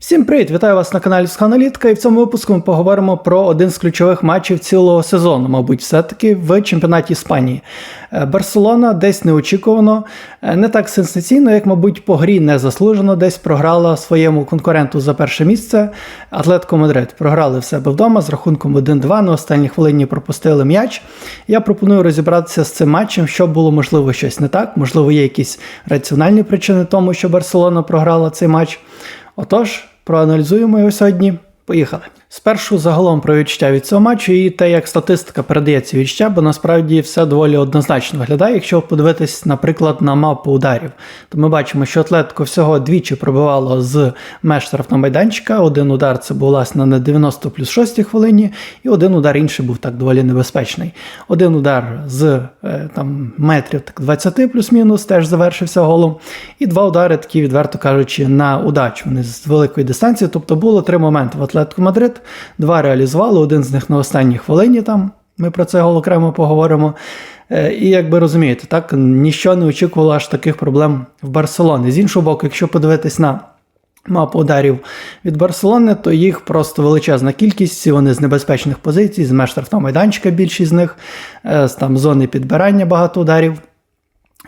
Всім привіт! Вітаю вас на каналі Сханалітка, і в цьому випуску ми поговоримо про один з ключових матчів цілого сезону, мабуть, все-таки в чемпіонаті Іспанії. Е, Барселона десь неочікувано, е, не так сенсаційно, як, мабуть, по грі не заслужено, десь програла своєму конкуренту за перше місце. Атлетико Мадрид програли в себе вдома з рахунком 1-2. На останній хвилині пропустили м'яч. Я пропоную розібратися з цим матчем, що було можливо щось не так, можливо, є якісь раціональні причини тому, що Барселона програла цей матч. Отож, проаналізуємо його сьогодні. Поїхали. Спершу загалом про відчуття від цього матчу і те, як статистика передає ці відчуття, бо насправді все доволі однозначно виглядає. Якщо подивитись, наприклад, на мапу ударів, то ми бачимо, що Атлетико всього двічі пробивало з меж штрафного майданчика. Один удар це був власне на 90 плюс 6 хвилині, і один удар інший був так доволі небезпечний. Один удар з е, там метрів так 20 плюс-мінус теж завершився голом. І два удари, такі, відверто кажучи, на удачу. Вони з великої дистанції. Тобто було три моменти в Атлетико Мадрид. Два реалізували, один з них на останній хвилині. Там ми про це окремо поговоримо. Е, І як би розумієте, так ніщо не очікувало аж таких проблем в Барселоні. З іншого боку, якщо подивитись на мапу ударів від Барселони, то їх просто величезна кількість. Всі вони з небезпечних позицій, з меж штрафного майданчика більшість з них, е, з там зони підбирання багато ударів.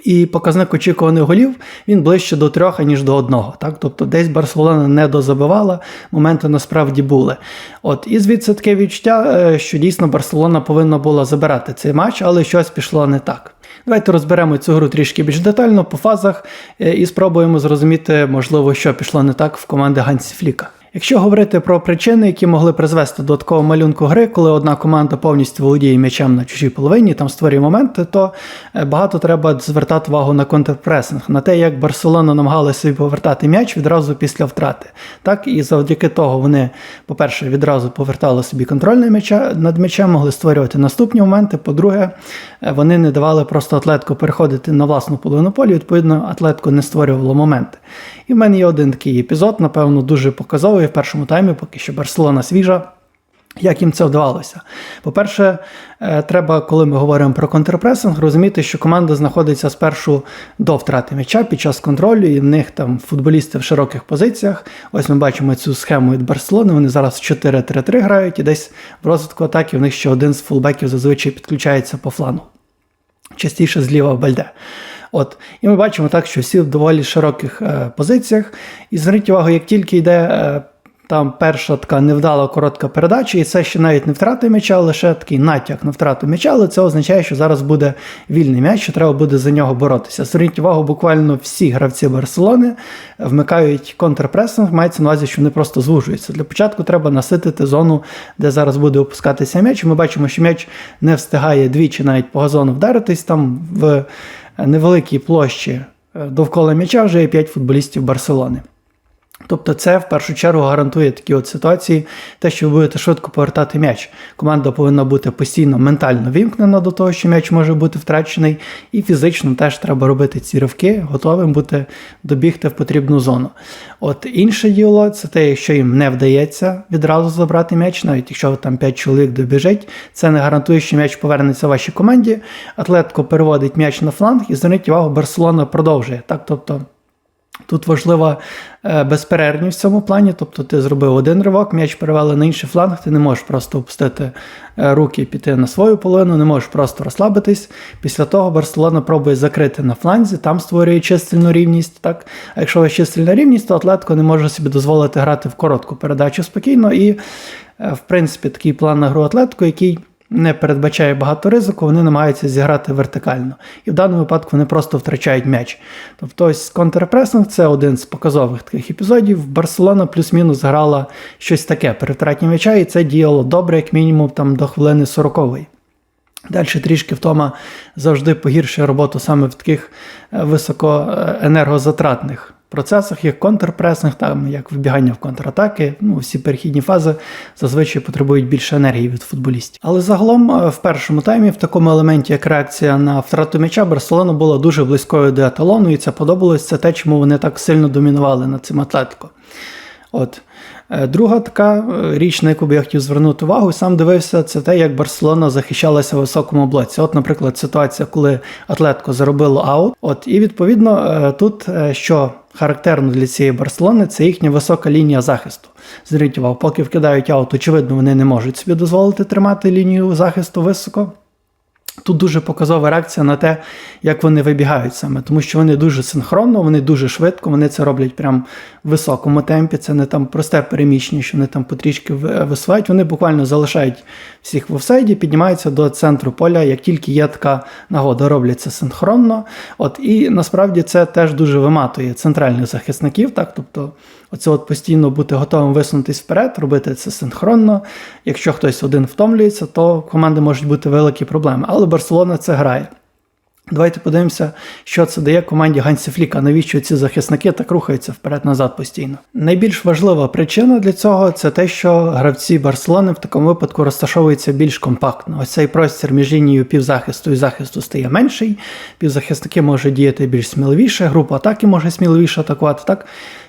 І показник очікуваних голів він ближче до трьох, аніж до одного. Так? Тобто десь Барселона не дозабивала, моменти насправді були. От, І звідси таке відчуття, е, що дійсно Барселона повинна була забирати цей матч, але щось пішло не так. Давайте розберемо цю гру трішки більш детально по фазах е, і спробуємо зрозуміти, можливо, що пішло не так в команди Гансі Фліка. Якщо говорити про причини, які могли призвести до такого малюнку гри, коли одна команда повністю володіє м'ячем на чужій половині, там створює моменти, то е, багато треба звертати увагу на контрпресинг, на те, як Барселона намагалася повертати м'яч відразу після втрати. Так і завдяки того вони, по-перше, відразу повертали собі контроль на м'яча, над м'ячем, могли створювати наступні моменти. По-друге, е, вони не давали просто атлетку переходити на власну половину полі, відповідно, атлетку не створювало моменти. І в мене є один такий епізод, напевно, дуже показовий в першому таймі, поки що Барселона свіжа. Як їм це вдавалося? По-перше, е, треба, коли ми говоримо про контрпресинг, розуміти, що команда знаходиться спершу до втрати м'яча під час контролю, і в них там футболісти в широких позиціях. Ось ми бачимо цю схему від Барселони. Вони зараз 4-3-3 грають, і десь в розвитку атаки в них ще один з фулбеків зазвичай підключається по флангу. Частіше зліва в Бальде. От, І ми бачимо так, що всі в доволі широких е, позиціях. І зверніть увагу, як тільки йде е, там перша така невдала коротка передача, і це ще навіть не втрата м'яча, лише такий натяк на втрату м'яча, але це означає, що зараз буде вільний м'яч, що треба буде за нього боротися. Зверніть увагу, буквально всі гравці Барселони вмикають контрпресинг, мається на увазі, що вони просто звужуються. Для початку треба наситити зону, де зараз буде опускатися м'яч. Ми бачимо, що м'яч не встигає двічі навіть по газону вдаритись там в невеликій площі е, довкола м'яча вже є 5 футболістів Барселони. Тобто це в першу чергу гарантує такі от ситуації, те, що ви будете швидко повертати м'яч. Команда повинна бути постійно ментально вімкнена до того, що м'яч може бути втрачений, і фізично теж треба робити ці ривки, готовим бути добігти в потрібну зону. От інше діло, це те, якщо їм не вдається відразу забрати м'яч, навіть якщо там 5 чоловік добіжить, це не гарантує, що м'яч повернеться вашій команді. Атлетко переводить м'яч на фланг і зверніть увагу, Барселона продовжує. Так, тобто. Тут важлива е, безперервність в цьому плані, тобто ти зробив один ривок, м'яч перевели на інший фланг, ти не можеш просто опустити е, руки і піти на свою половину, не можеш просто розслабитись. Після того Барселона пробує закрити на фланзі, там створює чистильну рівність. Так? А якщо у вас чистильна рівність, то Атлетко не може собі дозволити грати в коротку передачу спокійно. І, е, в принципі, такий план на гру Атлетко, який не передбачає багато ризику, вони намагаються зіграти вертикально. І в даному випадку вони просто втрачають м'яч. Тобто ось контрпресинг це один з показових таких епізодів. Барселона плюс-мінус грала щось таке при втраті м'яча, і це діяло добре, як мінімум там до хвилини 40-ї. Далі трішки втома завжди погіршує роботу саме в таких високоенергозатратних процесах, як контрпресинг, там як вибігання в контратаки, ну всі перехідні фази зазвичай потребують більше енергії від футболістів. Але загалом е, в першому таймі, в такому елементі, як реакція на втрату м'яча, Барселона була дуже близькою до еталону, і це подобалось. Це те, чому вони так сильно домінували над цим атлетико. От. Е, Друга така е, річ, на яку би я хотів звернути увагу, сам дивився, це те, як Барселона захищалася в високому блоці. От, наприклад, ситуація, коли Атлетко заробило аут. От, І відповідно тут що характерно для цієї Барселони, це їхня висока лінія захисту. Зверніть поки вкидають аут, очевидно, вони не можуть собі дозволити тримати лінію захисту високо. Тут дуже показова реакція на те, як вони вибігають саме, тому що вони дуже синхронно, вони дуже швидко, вони це роблять прям в високому темпі. Це не там просте переміщення, що вони там потрішки висувають. Вони буквально залишають всіх в офсайді, піднімаються до центру поля. Як тільки є така нагода, роблять це синхронно. От і насправді це теж дуже виматує центральних захисників. Так, тобто, оце от постійно бути готовим висунутись вперед, робити це синхронно. Якщо хтось один втомлюється, то команди можуть бути великі проблеми. Але Барселона це грає. Давайте подивимося, що це дає команді Гансі Фліка. Навіщо ці захисники так рухаються вперед-назад постійно? Найбільш важлива причина для цього це те, що гравці Барселони в такому випадку розташовуються більш компактно. Ось цей простір між лінією півзахисту і захисту стає менший. Півзахисники можуть діяти більш сміливіше, група атаки може сміливіше атакувати. так?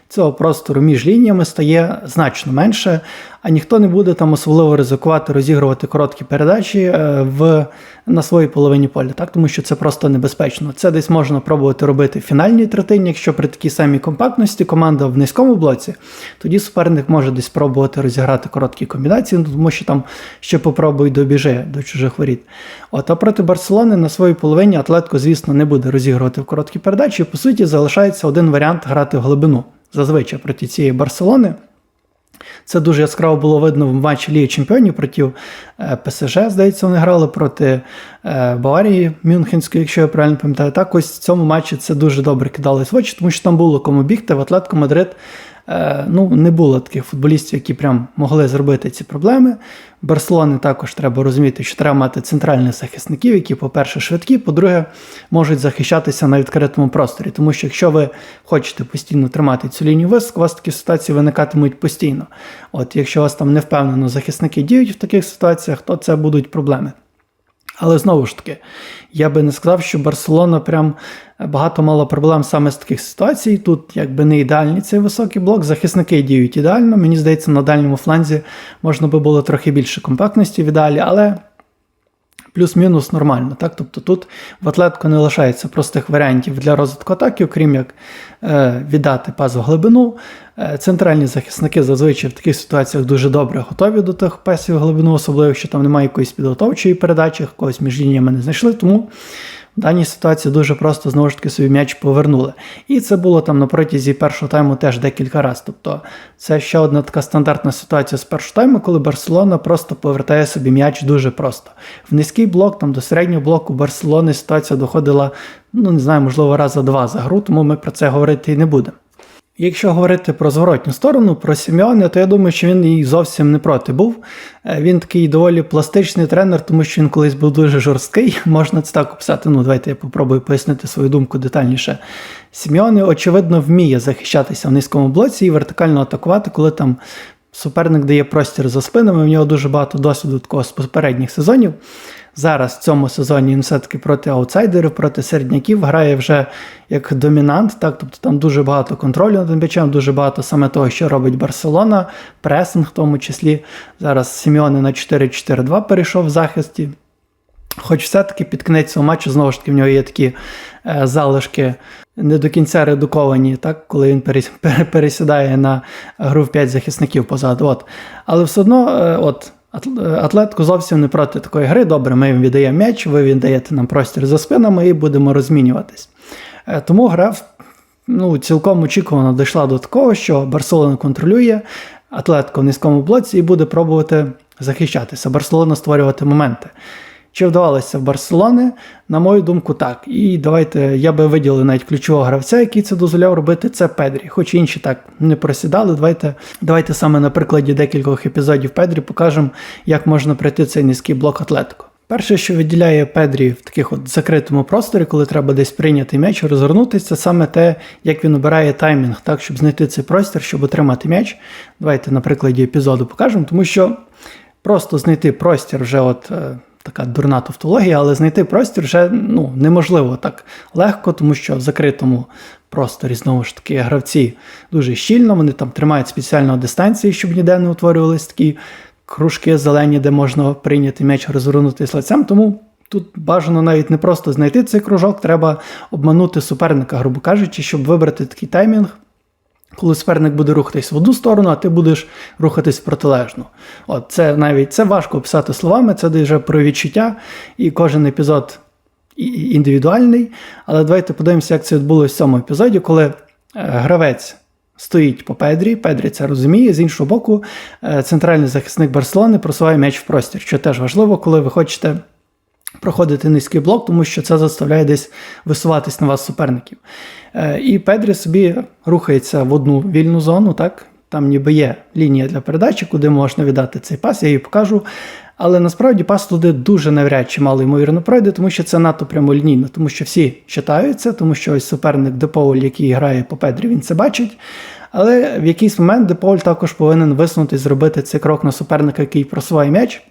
Цього простору між лініями стає значно менше, а ніхто не буде там особливо ризикувати розігрувати короткі передачі е, в, на своїй половині поля, так? тому що це просто небезпечно. Це десь можна пробувати робити в фінальній третині, якщо при такій самій компактності команда в низькому блоці, тоді суперник може десь спробувати розіграти короткі комбінації, ну, тому що там ще попробуй добіже до чужих воріт. От, а проти Барселони на своїй половині Атлетко, звісно, не буде розігрувати в короткі передачі. По суті, залишається один варіант грати в глибину зазвичай проти цієї Барселони. Це дуже яскраво було видно в матчі Ліги Чемпіонів проти е, ПСЖ, здається, вони грали проти е, Баварії Мюнхенської, якщо я правильно пам'ятаю. Так ось в цьому матчі це дуже добре кидалось в очі, тому що там було кому бігти в Атлетико Мадрид ну, не було таких футболістів, які прям могли зробити ці проблеми. Барселони також треба розуміти, що треба мати центральних захисників, які, по-перше, швидкі, по-друге, можуть захищатися на відкритому просторі. Тому що якщо ви хочете постійно тримати цю лінію висок, у вас такі ситуації виникатимуть постійно. От Якщо у вас там не впевнено захисники діють в таких ситуаціях, то це будуть проблеми. Але знову ж таки, я би не сказав, що Барселона прям багато мало проблем саме з таких ситуацій. Тут якби не ідеальний цей високий блок, захисники діють ідеально. Мені здається, на дальньому фланзі можна би було трохи більше компактності в ідеалі, але плюс-мінус нормально. Так? Тобто тут в атлетку не лишається простих варіантів для розвитку атаки, окрім як е, віддати пас в глибину. Е, центральні захисники зазвичай в таких ситуаціях дуже добре готові до тих пасів глибину, особливо якщо там немає якоїсь підготовчої передачі, когось між лініями не знайшли. Тому в даній ситуації дуже просто знову ж таки собі м'яч повернули. І це було там на протязі першого тайму теж декілька разів. Тобто це ще одна така стандартна ситуація з першого тайму, коли Барселона просто повертає собі м'яч дуже просто. В низький блок, там до середнього блоку Барселони ситуація доходила, ну не знаю, можливо, раз за два за гру, тому ми про це говорити і не будемо. Якщо говорити про зворотню сторону, про Сімеоне, то я думаю, що він і зовсім не проти був. Е, він такий доволі пластичний тренер, тому що він колись був дуже жорсткий. Можна це так описати. Ну, давайте я попробую пояснити свою думку детальніше. Сімеоне, очевидно, вміє захищатися в низькому блоці і вертикально атакувати, коли там суперник дає простір за спинами. В нього дуже багато досвіду такого з попередніх сезонів. Зараз в цьому сезоні він все-таки проти аутсайдерів, проти середняків грає вже як домінант, так, тобто там дуже багато контролю над м'ячем, дуже багато саме того, що робить Барселона, пресинг в тому числі. Зараз Сіміони на 4-4-2 перейшов в захисті. Хоч все-таки під кінець цього матчу, знову ж таки, в нього є такі е, залишки не до кінця редуковані, так, коли він пересідає на гру в 5 захисників позаду. От. Але все одно, е, от. Атлетко зовсім не проти такої гри. Добре, ми їм віддаємо м'яч, ви віддаєте нам простір за спинами і будемо розмінюватись. Е, тому гра ну, цілком очікувано дійшла до такого, що Барселона контролює Атлетку в низькому блоці і буде пробувати захищатися. Барселона створювати моменти. Чи вдавалося в Барселони? На мою думку, так. І давайте я би виділив навіть ключового гравця, який це дозволяв робити, це Педрі. Хоч інші так не просідали. Давайте давайте саме на прикладі декількох епізодів Педрі покажемо, як можна пройти цей низький блок Атлетико. Перше, що виділяє Педрі в таких от закритому просторі, коли треба десь прийняти м'яч, розгорнутися, це саме те, як він обирає таймінг, так, щоб знайти цей простір, щоб отримати м'яч. Давайте на прикладі епізоду покажемо, тому що просто знайти простір вже от. Така дурна тавтологія, але знайти простір вже ну, неможливо так легко, тому що в закритому просторі, знову ж таки, гравці дуже щільно, вони там тримають спеціально дистанції, щоб ніде не утворювалися такі кружки зелені, де можна прийняти м'яч, розвернутися лицем. Тому Тут бажано навіть не просто знайти цей кружок, треба обманути суперника, грубо кажучи, щоб вибрати такий таймінг, коли суперник буде рухатись в одну сторону, а ти будеш рухатись в протилежну. От це навіть це важко описати словами, це вже про відчуття, і кожен епізод індивідуальний. Але давайте подивимося, як це відбулося в цьому епізоді, коли е, гравець. Стоїть по Педрі, Педрі це розуміє. З іншого боку, е, центральний захисник Барселони просуває м'яч в простір, що теж важливо, коли ви хочете проходити низький блок, тому що це заставляє десь висуватись на вас суперників. Е, І Педрі собі рухається в одну вільну зону, так? Там ніби є лінія для передачі, куди можна віддати цей пас, я її покажу. Але насправді пас туди дуже навряд чи мало ймовірно пройде, тому що це надто прямолінійно, тому що всі читаються, тому що ось суперник Деполь, який грає по Педрі, він це бачить. Але в якийсь момент Деполь також повинен висунути і зробити цей крок на суперника, який просуває м'яч.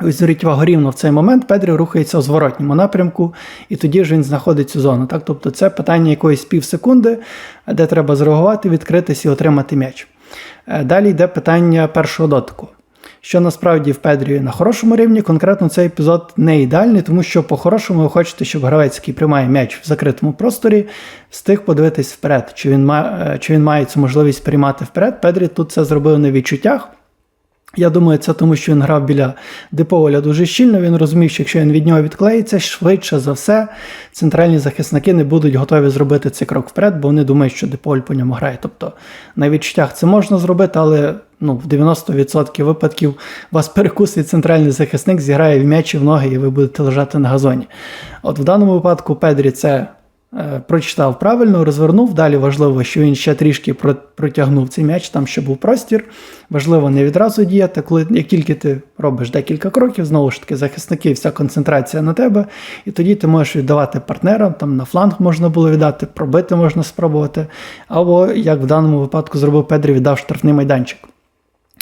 Ось зверніть увагу в цей момент Педрі рухається у зворотньому напрямку, і тоді ж він знаходить цю зону. Так? Тобто це питання якоїсь півсекунди, де треба зреагувати, відкритись і отримати м'яч. Е, Далі йде питання першого дотику. Що насправді в Педрі на хорошому рівні, конкретно цей епізод не ідеальний, тому що по-хорошому ви хочете, щоб гравець, який приймає м'яч в закритому просторі, встиг подивитись вперед, чи він, має, чи він має цю можливість приймати вперед. Педрі тут це зробив на відчуттях. Я думаю, це тому, що він грав біля Деполя дуже щільно. Він розумів, що якщо він від нього відклеїться, швидше за все центральні захисники не будуть готові зробити цей крок вперед, бо вони думають, що Деполь по ньому грає. Тобто на відчуттях це можна зробити, але ну, в 90% випадків вас перекусить центральний захисник, зіграє в м'ячі в ноги, і ви будете лежати на газоні. От в даному випадку Педрі це прочитав правильно, розвернув. Далі важливо, що він ще трішки протягнув цей м'яч, там ще був простір. Важливо не відразу діяти, коли як тільки ти робиш декілька кроків, знову ж таки, захисники, вся концентрація на тебе, і тоді ти можеш віддавати партнерам, там на фланг можна було віддати, пробити можна спробувати. Або, як в даному випадку зробив Педрі, віддав штрафний майданчик.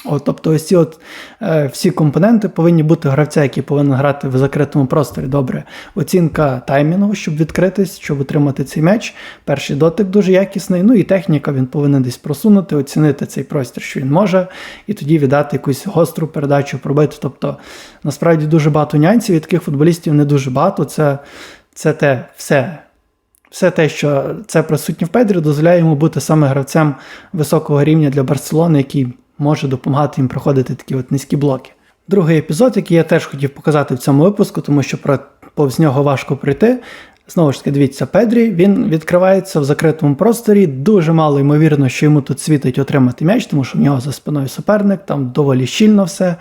От, тобто, ось ці от, е, всі компоненти повинні бути гравця, який повинен грати в закритому просторі. Добре, оцінка таймінгу, щоб відкритись, щоб отримати цей м'яч. Перший дотик дуже якісний. Ну і техніка він повинен десь просунути, оцінити цей простір, що він може, і тоді віддати якусь гостру передачу, пробити. Тобто, насправді дуже багато нюансів, і таких футболістів не дуже багато. Це, це те все. Все те, що це присутнє в Педрі, дозволяє йому бути саме гравцем високого рівня для Барселони, який може допомагати їм проходити такі от низькі блоки. Другий епізод, який я теж хотів показати в цьому випуску, тому що про повз нього важко пройти. Знову ж таки, дивіться, Педрі, він відкривається в закритому просторі. Дуже мало ймовірно, що йому тут світить отримати м'яч, тому що в нього за спиною суперник, там доволі щільно все.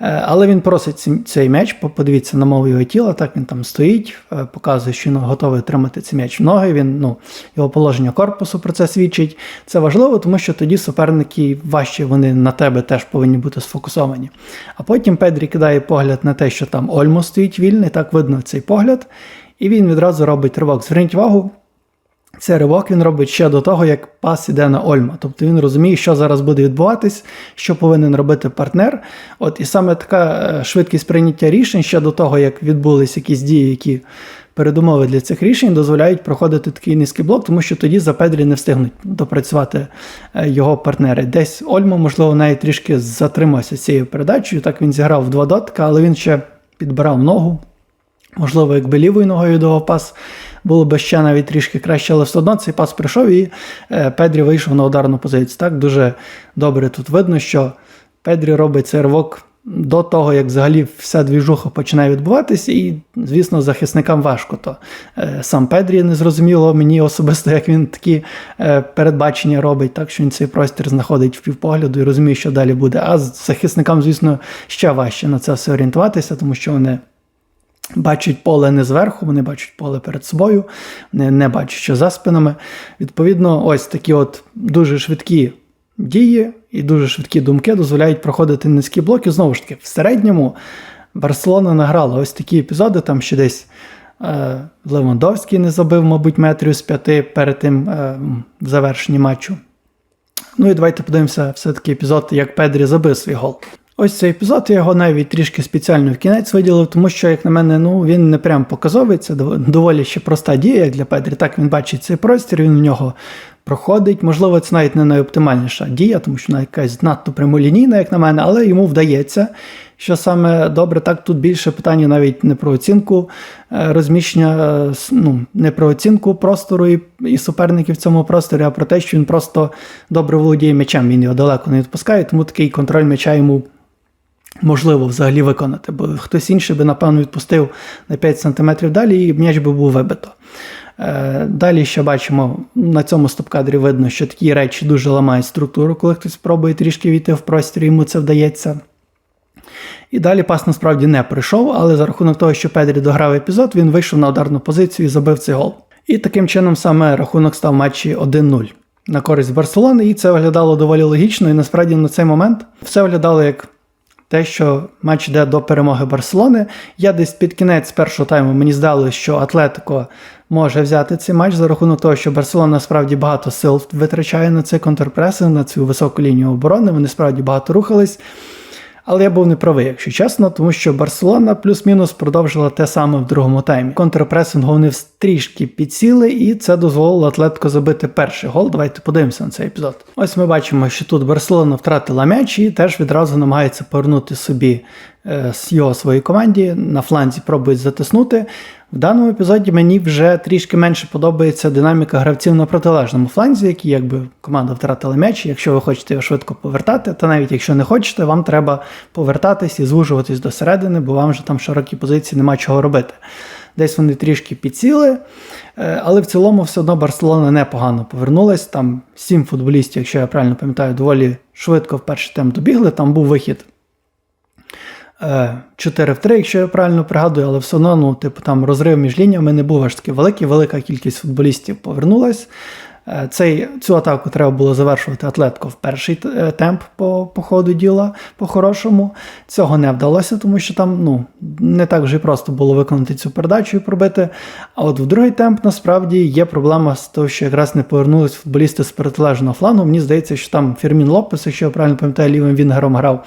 Е, Але він просить цей м'яч, подивіться на мову його тіла, так він там стоїть, е, показує, що він готовий отримати цей м'яч в ноги. Він, ну, його положення корпусу про це свідчить. Це важливо, тому що тоді суперники важче вони на тебе теж повинні бути сфокусовані. А потім Педрі кидає погляд на те, що там Ольмо стоїть вільний, так видно цей погляд. І він відразу робить ривок. Зверніть увагу, цей ривок він робить ще до того, як пас іде на Ольма. Тобто він розуміє, що зараз буде відбуватись, що повинен робити партнер. От і саме така е, швидкість прийняття рішень ще до того, як відбулись якісь дії, які передумови для цих рішень дозволяють проходити такий низький блок, тому що тоді за Педрі не встигнуть допрацювати е, його партнери. Десь Ольмо, можливо, навіть трішки затримався цією передачею. Так він зіграв два дотика, але він ще підбирав ногу. Можливо, якби лівою ногою давав пас, було б ще навіть трішки краще, але все одно цей пас прийшов і е, Педрі вийшов на ударну позицію. Так дуже добре тут видно, що Педрі робить цей ривок до того, як взагалі вся двіжуха починає відбуватися, і, звісно, захисникам важко. То е, сам Педрі не зрозуміло мені особисто, як він такі е, передбачення робить, так що він цей простір знаходить в півпогляду і розуміє, що далі буде. А захисникам, звісно, ще важче на це все орієнтуватися, тому що вони бачать поле не зверху, вони бачать поле перед собою, вони не бачать, що за спинами. Відповідно, ось такі от дуже швидкі дії і дуже швидкі думки дозволяють проходити низькі блоки. Знову ж таки, в середньому Барселона награла ось такі епізоди, там ще десь. е, Левандовський не забив, мабуть, метрів з п'яти перед тим е, в завершенні матчу. Ну і давайте подивимося все-таки епізод, як Педрі забив свій гол. Ось цей епізод, я його навіть трішки спеціально в кінець виділив, тому що, як на мене, ну він не прям показовий, це доволі ще проста дія як для Педрі. Так він бачить цей простір, він в нього проходить. Можливо, це навіть не найоптимальніша дія, тому що вона якась надто прямолінійна, як на мене, але йому вдається. Що саме добре, так тут більше питання навіть не про оцінку е, розміщення, е, ну, не про оцінку простору і, і суперників в цьому просторі, а про те, що він просто добре володіє м'ячем, він його далеко не відпускає, тому такий контроль м'яча йому можливо взагалі виконати, бо хтось інший би, напевно, відпустив на 5 см далі і м'яч би був вибито. Е, Далі ще бачимо, на цьому стоп-кадрі видно, що такі речі дуже ламають структуру, коли хтось спробує трішки війти в простір, йому це вдається. І далі пас насправді не прийшов, але за рахунок того, що Педрі дограв епізод, він вийшов на ударну позицію і забив цей гол. І таким чином саме рахунок став матчі 1-0 на користь Барселони, і це виглядало доволі логічно. І насправді на цей момент все виглядало як те, що матч йде до перемоги Барселони. Я десь під кінець першого тайму мені здалося, що Атлетико може взяти цей матч за рахунок того, що Барселона справді багато сил витрачає на цей контрпресинг, на цю високу лінію оборони. Вони справді багато рухались. Але я був неправий, якщо чесно, тому що Барселона плюс-мінус продовжила те саме в другому таймі. Контрпресинг вони трішки підсіли, і це дозволило Атлетко забити перший гол. Давайте подивимося на цей епізод. Ось ми бачимо, що тут Барселона втратила м'яч і теж відразу намагається повернути собі е, з його своїй команді. На фланзі пробують затиснути. В даному епізоді мені вже трішки менше подобається динаміка гравців на протилежному фланзі, які якби команда втратила м'яч. Якщо ви хочете його швидко повертати, та навіть якщо не хочете, вам треба повертатись і звужуватись до середини, бо вам вже там в широкій позиції нема чого робити. Десь вони трішки підсіли, е, але в цілому все одно Барселона непогано повернулась. Там сім футболістів, якщо я правильно пам'ятаю, доволі швидко в перший темп добігли. Там був вихід 4 в 3, якщо я правильно пригадую, але все одно, ну, типу, там розрив між лініями не був аж такий великий, велика кількість футболістів повернулась. Е, Цей, цю атаку треба було завершувати Атлетко в перший е, темп по, по ходу діла по-хорошому. Цього не вдалося, тому що там ну, не так вже просто було виконати цю передачу і пробити. А от в другий темп насправді є проблема з того, що якраз не повернулись футболісти з протилежного флангу. Мені здається, що там Фірмін Лопес, якщо я правильно пам'ятаю, лівим Вінгером грав.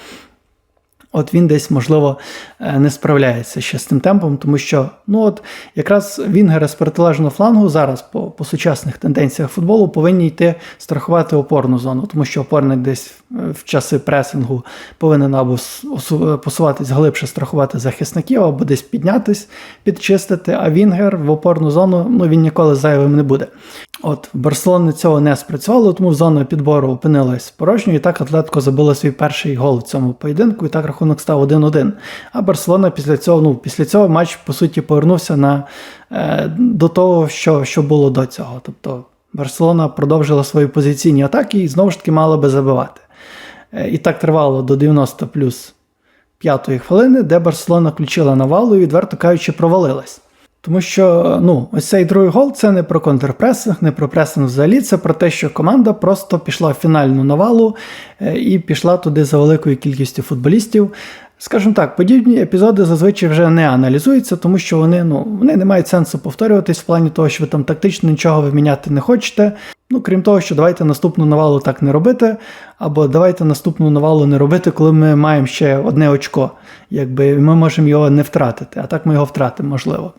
От він десь, можливо, е, не справляється ще з тим темпом, тому що ну от якраз вінгери з протилежного флангу зараз по, по сучасних тенденціях футболу повинні йти страхувати опорну зону, тому що опорник десь е, в часи пресингу повинен або посуватись глибше, страхувати захисників, або десь піднятись, підчистити. А вінгер в опорну зону ну він ніколи зайвим не буде. От в Барселоні цього не спрацювало, тому зона підбору опинилась порожньою. І так Атлетко забило свій перший гол в цьому поєдинку, і так рахунок став 1-1. А Барселона після цього, ну після цього матч по суті повернувся на е, до того, що, що було до цього. Тобто Барселона продовжила свої позиційні атаки і знову ж таки мала би забивати. Е, і так тривало до 90 плюс п'ятої хвилини, де Барселона включила навалу і, відверто кажучи, провалилась. Тому що ну, ось цей другий гол це не про контрпресинг, не про пресинг взагалі, це про те, що команда просто пішла в фінальну навалу е, і пішла туди за великою кількістю футболістів. Скажімо так, подібні епізоди зазвичай вже не аналізуються, тому що вони, ну, вони не мають сенсу повторюватись в плані того, що ви там тактично нічого ви міняти не хочете. Ну, крім того, що давайте наступну навалу так не робити, або давайте наступну навалу не робити, коли ми маємо ще одне очко. Якби ми можемо його не втратити, а так ми його втратимо, можливо.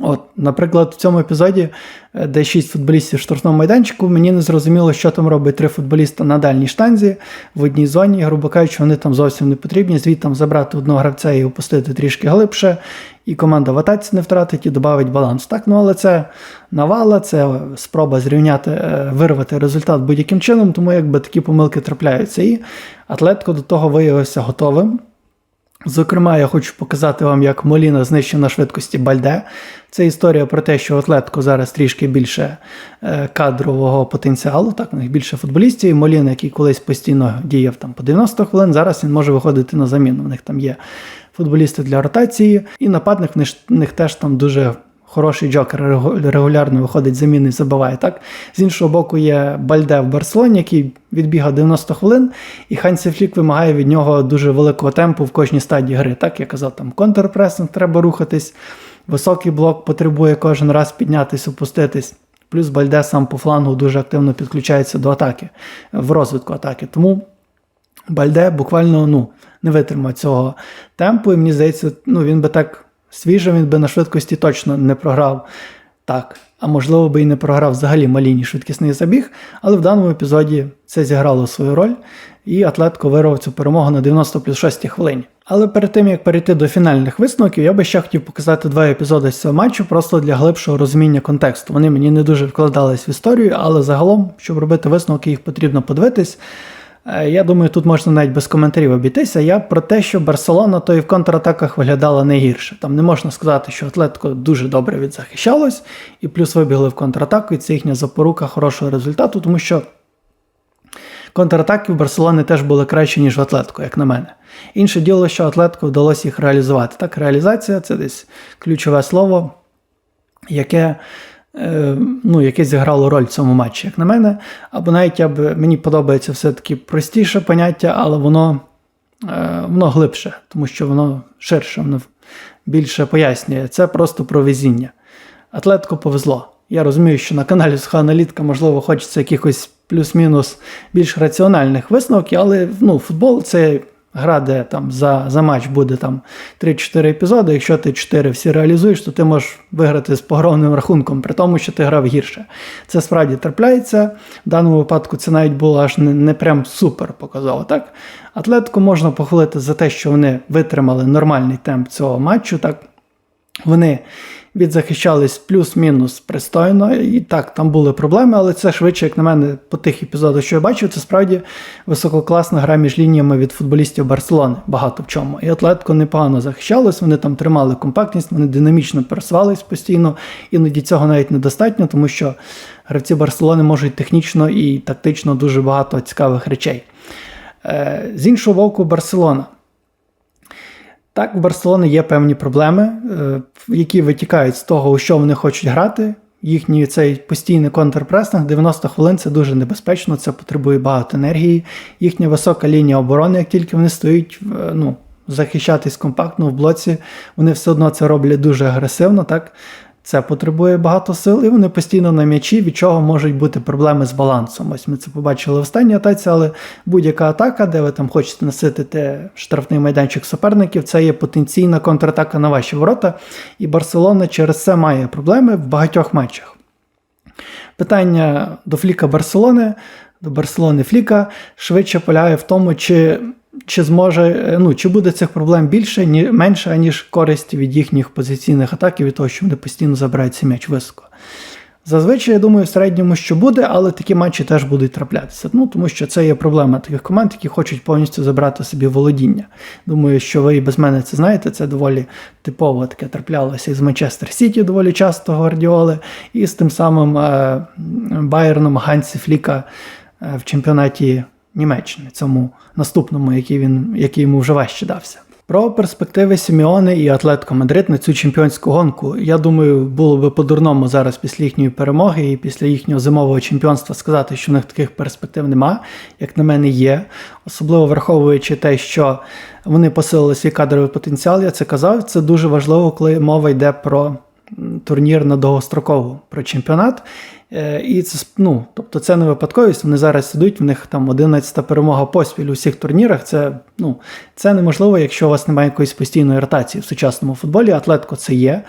От, наприклад, в цьому епізоді, е, де шість футболістів в штрафному майданчику, мені не зрозуміло, що там робить три футболіста на дальній штанзі в одній зоні. Грубо кажучи, вони там зовсім не потрібні. Звідти забрати одного гравця і опустити трішки глибше, і команда в атаці не втратить і додавить баланс. Так, ну але це навала, це спроба зрівняти, е, вирвати результат будь-яким чином, тому якби такі помилки трапляються. І Атлетко до того виявився готовим. Зокрема, я хочу показати вам, як Моліна знищив на швидкості Бальде. Це історія про те, що у Атлетко зараз трішки більше е, кадрового потенціалу, так, у них більше футболістів. І Моліна, який колись постійно діяв там по 90 хвилин, зараз він може виходити на заміну. У них там є футболісти для ротації, і нападник в них, в них теж там дуже хороший джокер регулярно виходить з заміни і забиває. Так? З іншого боку, є Бальде в Барселоні, який відбігав 90 хвилин, і Хансі Флік вимагає від нього дуже великого темпу в кожній стадії гри. Так, я казав, там контрпресинг треба рухатись, високий блок потребує кожен раз піднятись, опуститись. Плюс Бальде сам по флангу дуже активно підключається до атаки, в розвитку атаки. Тому Бальде буквально ну, не витримав цього темпу, і мені здається, ну, він би так свіжо, він би на швидкості точно не програв так а можливо би і не програв взагалі малійні швидкісний забіг, але в даному епізоді це зіграло свою роль, і Атлетко вирвав цю перемогу на 90 плюс 6 хвилині. Але перед тим як перейти до фінальних висновків, я би ще хотів показати два епізоди з цього матчу просто для глибшого розуміння контексту. Вони мені не дуже вкладались в історію, але загалом, щоб робити висновки, їх потрібно подивитись. Е, Я думаю, тут можна навіть без коментарів обійтися. Я про те, що Барселона то і в контратаках виглядала не гірше. Там не можна сказати, що Атлетико дуже добре відзахищалось, і плюс вибігли в контратаку, і це їхня запорука хорошого результату, тому що контратаки в Барселони теж були краще, ніж в Атлетико, як на мене. Інше діло, що Атлетико вдалося їх реалізувати. Так, реалізація це десь ключове слово, яке. Е, Ну, яке зіграло роль в цьому матчі, як на мене. Або навіть я б, мені подобається все-таки простіше поняття, але воно, е, воно глибше, тому що воно ширше, воно більше пояснює. Це просто про везіння. Атлетико повезло. Я розумію, що на каналі Сухоаналітка, можливо, хочеться якихось плюс-мінус більш раціональних висновків, але ну, футбол це гра, де там за, за матч буде там 3-4 епізоди. Якщо ти 4 всі реалізуєш, то ти можеш виграти з погромним рахунком, при тому, що ти грав гірше. Це справді трапляється. В даному випадку це навіть було аж не, не прям супер показово. Так? Атлетику можна похвалити за те, що вони витримали нормальний темп цього матчу. Так? Вони відзахищались плюс-мінус пристойно. І так, там були проблеми, але це швидше, як на мене, по тих епізодах, що я бачив, це справді висококласна гра між лініями від футболістів Барселони. Багато в чому. І Атлетико непогано захищалось, вони там тримали компактність, вони динамічно пересувались постійно. Іноді цього навіть недостатньо, тому що гравці Барселони можуть технічно і тактично дуже багато цікавих речей. Е, З іншого боку, Барселона. Так, в Барселони є певні проблеми, е, які витікають з того, у що вони хочуть грати. Їхній цей постійний контрпресинг 90 хвилин це дуже небезпечно, це потребує багато енергії. Їхня висока лінія оборони, як тільки вони стоять, е, ну, захищатись компактно в блоці, вони все одно це роблять дуже агресивно. так. Це потребує багато сил, і вони постійно на м'ячі, від чого можуть бути проблеми з балансом. Ось ми це побачили в останній атаці, але будь-яка атака, де ви там хочете наситити штрафний майданчик суперників, це є потенційна контратака на ваші ворота. І Барселона через це має проблеми в багатьох матчах. Питання до Фліка Барселони, до Барселони Фліка швидше полягає в тому, чи чи зможе, ну, чи буде цих проблем більше, ні, менше, ніж користь від їхніх позиційних атак і від того, що вони постійно забирають цей м'яч високо. Зазвичай, я думаю, в середньому, що буде, але такі матчі теж будуть траплятися. Ну, Тому що це є проблема таких команд, які хочуть повністю забрати собі володіння. Думаю, що ви і без мене це знаєте, це доволі типово таке траплялося із Манчестер Сіті доволі часто Гвардіоли, і з тим самим е, Байерном Гансі Фліка е, в чемпіонаті Німеччини, цьому наступному, який він, який йому вже важче дався. Про перспективи Сіміони і Атлетико Мадрид на цю чемпіонську гонку. Я думаю, було би по-дурному зараз після їхньої перемоги і після їхнього зимового чемпіонства сказати, що в них таких перспектив нема, як на мене, є. Особливо враховуючи те, що вони посилили свій кадровий потенціал, я це казав. Це дуже важливо, коли мова йде про турнір на довгострокову, про чемпіонат. І це ну, тобто це не випадковість. Вони зараз ідуть, в них там 11-та перемога поспіль у всіх турнірах. Це ну, це неможливо, якщо у вас немає якоїсь постійної ротації в сучасному футболі. Атлетко це є.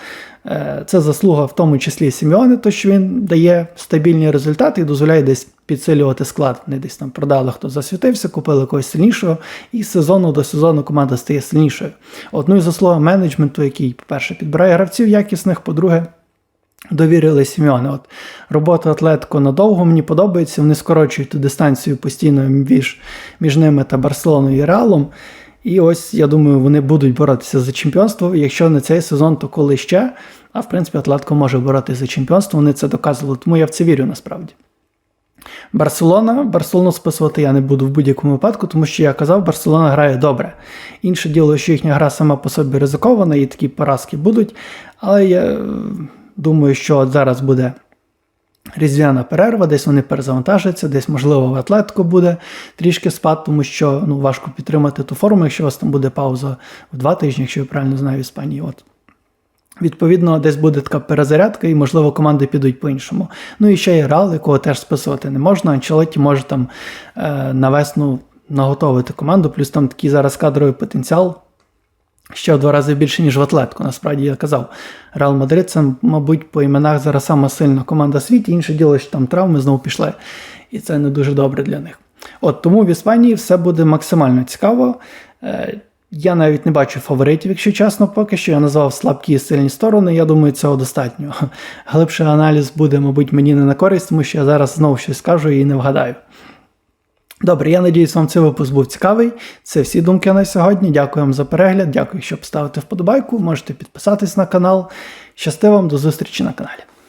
Це заслуга в тому числі Сіміони, то що він дає стабільні результати і дозволяє десь підсилювати склад. Вони десь там продали, хто засвітився, купили когось сильнішого, і з сезону до сезону команда стає сильнішою. Одну із заслуг менеджменту, який, по-перше, підбирає гравців якісних, по-друге, довірили Сімеони. От Робота Атлетико надовго мені подобається. Вони скорочують ту дистанцію постійно між, між ними та Барселоною і Реалом. І ось, я думаю, вони будуть боротися за чемпіонство. Якщо не цей сезон, то коли ще. А в принципі, Атлетико може боротися за чемпіонство. Вони це доказували, тому я в це вірю насправді. Барселона, Барселону списувати я не буду в будь-якому випадку, тому що я казав, Барселона грає добре. Інше діло, що їхня гра сама по собі ризикована, і такі поразки будуть. Але я думаю, що от зараз буде різдвяна перерва, десь вони перезавантажаться, десь, можливо, в атлетику буде трішки спад, тому що ну, важко підтримати ту форму, якщо у вас там буде пауза в два тижні, якщо я правильно знаю в Іспанії. От. Відповідно, десь буде така перезарядка, і, можливо, команди підуть по-іншому. Ну і ще є Реал, якого теж списувати не можна. Анчелоті може там е, на весну наготовити команду, плюс там такий зараз кадровий потенціал. Ще в два рази більше, ніж в Атлетику. Насправді я казав. Реал Мадрид це, мабуть, по іменах зараз сама сильна команда в світі. Інше діло, що там травми знову пішли. І це не дуже добре для них. От тому в Іспанії все буде максимально цікаво. Е, Я навіть не бачу фаворитів, якщо чесно, поки що. Я назвав слабкі і сильні сторони. Я думаю, цього достатньо. Глибший аналіз буде, мабуть, мені не на користь, тому що я зараз знову щось скажу і не вгадаю. Добре, я надіюсь, вам цей випуск був цікавий. Це всі думки на сьогодні. Дякую вам за перегляд. Дякую, що поставите вподобайку. Можете підписатись на канал. Щасти вам, до зустрічі на каналі.